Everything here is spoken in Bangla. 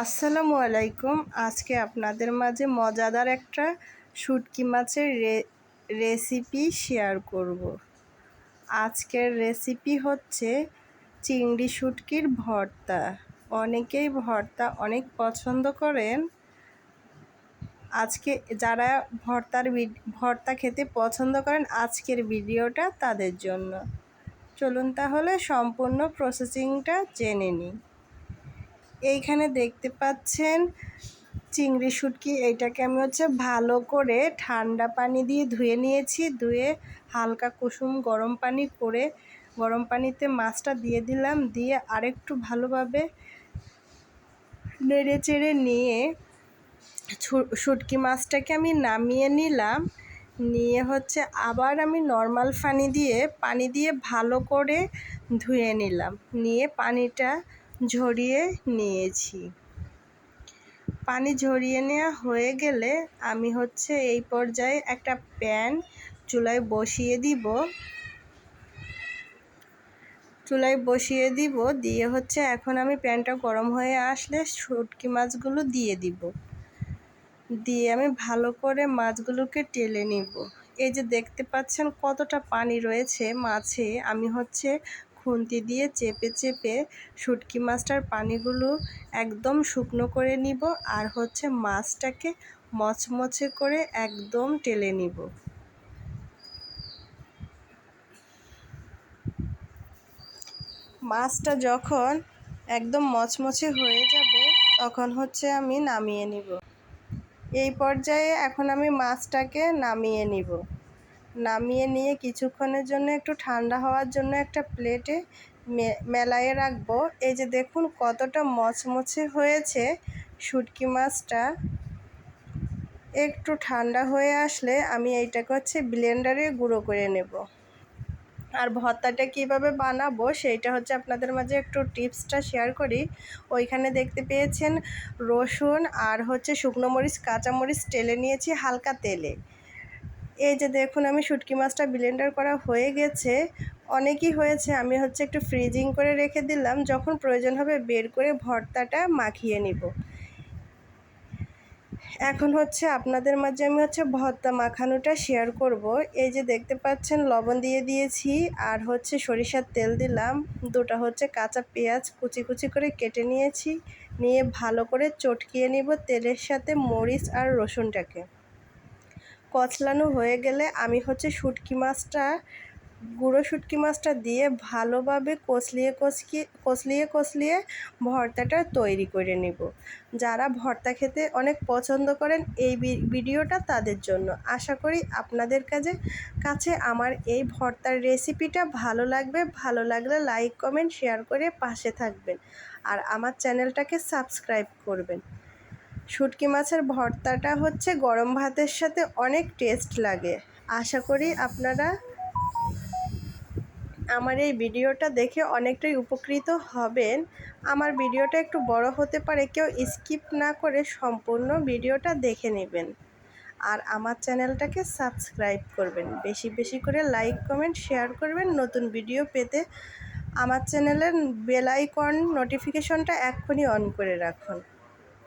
আসসালামু আলাইকুম। আজকে আপনাদের মাঝে মজাদার একটা শুটকি মাছের রেসিপি শেয়ার করব। আজকের রেসিপি হচ্ছে চিংড়ি শুটকির ভর্তা। অনেকেই ভর্তা অনেক পছন্দ করেন। আজকে যারা ভর্তার ভর্তা খেতে পছন্দ করেন, আজকের ভিডিওটা তাদের জন্য। চলুন তাহলে সম্পূর্ণ প্রসেসিংটা জেনে নিই। এইখানে দেখতে পাচ্ছেন চিংড়ি শুটকি। এইটাকে আমি হচ্ছে ভালো করে ঠান্ডা পানি দিয়ে ধুয়ে নিয়েছি। ধুয়ে হালকা কুসুম গরম পানি করে গরম পানিতে মাছটা দিয়ে দিলাম। দিয়ে আরেকটু ভালোভাবে নেড়ে চেড়ে নিয়ে শুটকি মাছটাকে আমি নামিয়ে নিলাম। নিয়ে হচ্ছে আবার আমি নর্মাল পানি দিয়ে পানি দিয়ে ভালো করে ধুয়ে নিলাম। নিয়ে পানিটা ঝরিয়ে নিয়েছি। পানি ঝরিয়ে নেওয়া হয়ে গেলে আমি হচ্ছে এই পর্যায়ে একটা প্যান চুলায় বসিয়ে দিব। চুলায় বসিয়ে দিব, দিয়ে হচ্ছে এখন আমি প্যানটা গরম হয়ে আসলে শুটকি মাছগুলো দিয়ে দিব। দিয়ে আমি ভালো করে মাছগুলোকে টেলে নিব। এই যে দেখতে পাচ্ছেন কতটা পানি রয়েছে মাছে, আমি হচ্ছে খুন্তি দিয়ে চেপে চেপে শুটকি মাছটার পানিগুলো একদম শুকনো করে নিব আর হচ্ছে মাছটাকে মচমচে করে একদম টেলে নিব। মাছটা যখন একদম মচমচে হয়ে যাবে তখন হচ্ছে আমি নামিয়ে নিব। এই পর্যায়ে এখন আমি মাছটাকে নামিয়ে নিব। নামিয়ে নিয়ে কিছুক্ষণের জন্য একটু ঠান্ডা হওয়ার জন্য একটা প্লেটে মেলায়ে রাখব। এই যে দেখুন কতটা মচমচে হয়েছে শুটকি মাছটা। একটু ঠান্ডা হয়ে আসলে আমি এইটাকে হচ্ছে ব্লেন্ডারে গুঁড়ো করে নেব। আর ভর্তাটা কীভাবে বানাবো সেইটা হচ্ছে আপনাদের মাঝে একটু টিপসটা শেয়ার করি। ওইখানে দেখতে পেয়েছেন রসুন আর হচ্ছে শুকনো মরিচ কাঁচামরিচ টেলে নিয়েছি হালকা তেলে। এই যে দেখুন, আমি শুটকি মাছটা ব্লেন্ডার করা হয়ে গেছে। অনেকই হয়েছে। আমি হচ্ছে একটু ফ্রিজিং করে রেখে দিলাম। যখন প্রয়োজন হবে বের করে ভর্তাটা মাখিয়ে নিব। এখন হচ্ছে আপনাদের মাঝে আমি হচ্ছে ভর্তা মাখানোটা শেয়ার করব। এই যে দেখতে পাচ্ছেন, লবণ দিয়ে দিয়েছি আর হচ্ছে সরিষার তেল দিলাম। দুটা হচ্ছে কাঁচা পেঁয়াজ কুচি কুচি করে কেটে নিয়েছি। নিয়ে ভালো করে চটকিয়ে নিব তেলের সাথে মরিচ আর রসুনটাকে। কচলানো হয়ে গেলে আমি হচ্ছে শুটকি মাছটা, গুঁড়ো শুটকি মাছটা দিয়ে ভালোভাবে কষলিয়ে কষকিয়ে কষলিয়ে কচলিয়ে ভর্তাটা তৈরি করে নেব। যারা ভর্তা খেতে অনেক পছন্দ করেন এই ভিডিওটা তাদের জন্য। আশা করি আপনাদের কাছে কাছে আমার এই ভর্তার রেসিপিটা ভালো লাগবে। ভালো লাগলে লাইক, কমেন্ট, শেয়ার করে পাশে থাকবেন। আর আমার চ্যানেলটাকে সাবস্ক্রাইব করবেন। শুটকি মাছের ভর্তাটা হচ্ছে গরম ভাতের সাথে অনেক টেস্ট লাগে। আশা করি আপনারা আমার এই ভিডিওটা দেখে অনেকটাই উপকৃত হবেন। আমার ভিডিওটা একটু বড় হতে পারে, কেউ স্কিপ না করে সম্পূর্ণ ভিডিওটা দেখে নেবেন। আর আমার চ্যানেলটাকে সাবস্ক্রাইব করবেন, বেশি বেশি করে লাইক, কমেন্ট, শেয়ার করবেন। নতুন ভিডিও পেতে আমার চ্যানেলের বেল আইকন, নোটিফিকেশনটা এক্ষুনি অন করে রাখুন।